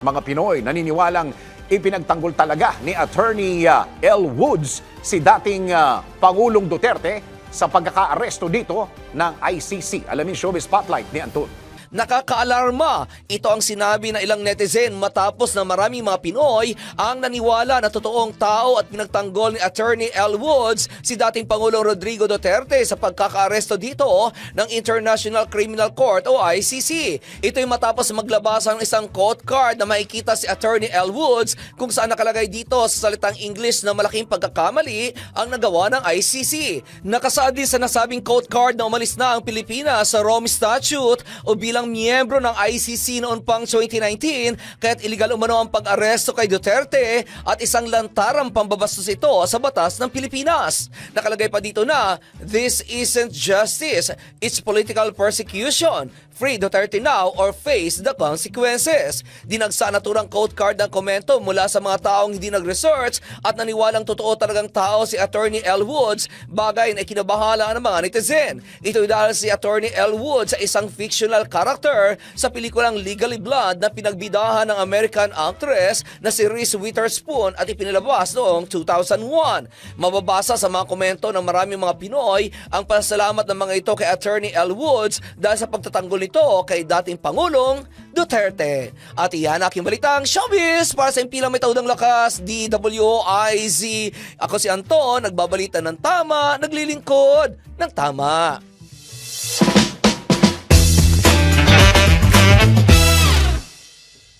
Mga Pinoy naniniwalang ipinagtanggol talaga ni Attorney uh, L. Woods si dating uh, Pangulong Duterte sa pagkakaaresto dito ng ICC. Alamin Showbiz Spotlight ni Anton. Nakakaalarma. Ito ang sinabi ng ilang netizen matapos na maraming mga Pinoy ang naniwala na totoong tao at pinagtanggol ni Attorney L. Woods si dating Pangulong Rodrigo Duterte sa pagkakaaresto dito ng International Criminal Court o ICC. Ito'y matapos maglabas ang isang quote card na makikita si Attorney L. Woods kung saan nakalagay dito sa salitang English na malaking pagkakamali ang nagawa ng ICC. Nakasaad din sa nasabing quote card na umalis na ang Pilipinas sa Rome Statute o bilang miyembro ng ICC noon pang 2019 kaya't iligal umano ang pag-aresto kay Duterte at isang lantarang pambabastos ito sa batas ng Pilipinas. Nakalagay pa dito na, This isn't justice, it's political persecution. Free Duterte now or face the consequences. Dinagsa na turang code card ng komento mula sa mga taong hindi nag-research at naniwalang totoo talagang tao si Attorney L. Woods, bagay na ikinabahala ng mga netizen. Ito'y dahil si Attorney L. Woods sa isang fictional character sa pelikulang Legally Blonde na pinagbidahan ng American actress na si Reese Witherspoon at ipinilabas noong 2001. Mababasa sa mga komento ng maraming mga Pinoy ang pasalamat ng mga ito kay Attorney L. Woods dahil sa pagtatanggol nito kay dating Pangulong Duterte. At iyan aking balitang showbiz para sa impilang may taudang lakas, DWIZ. Ako si Anton, nagbabalita ng tama, naglilingkod ng tama.